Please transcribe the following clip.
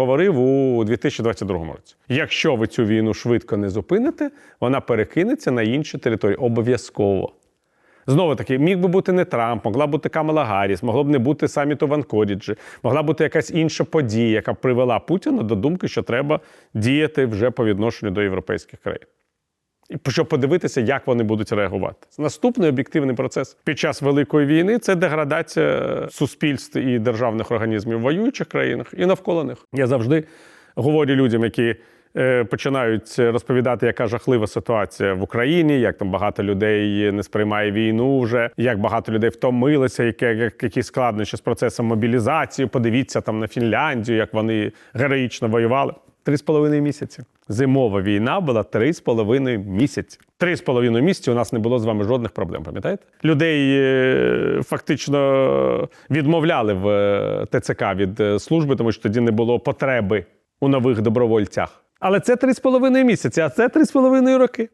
говорив у 2022 році. Якщо ви цю війну швидко не зупините, вона перекинеться на інші території. Обов'язково. Знову таки, міг би бути не Трамп, могла бути Камала Гарріс, могло б не бути саміту в Анкоріджі, могла бути якась інша подія, яка привела Путіна до думки, що треба діяти вже по відношенню до європейських країн. Щоб подивитися, як вони будуть реагувати. Наступний об'єктивний процес під час великої війни це деградація суспільств і державних організмів в воюючих країнах і навколо них. Я завжди говорю людям, які е, починають розповідати, яка жахлива ситуація в Україні, як там багато людей не сприймає війну вже, як багато людей втомилися, яке, як, які складнощі з процесом мобілізації. Подивіться там на Фінляндію, як вони героїчно воювали. Три з половиною місяці. Зимова війна була три з половиною місяці. Три з половиною місяці у нас не було з вами жодних проблем. Пам'ятаєте? Людей е, фактично відмовляли в е, ТЦК від е, служби, тому що тоді не було потреби у нових добровольцях. Але це три з половиною місяці, а це три з половиною роки.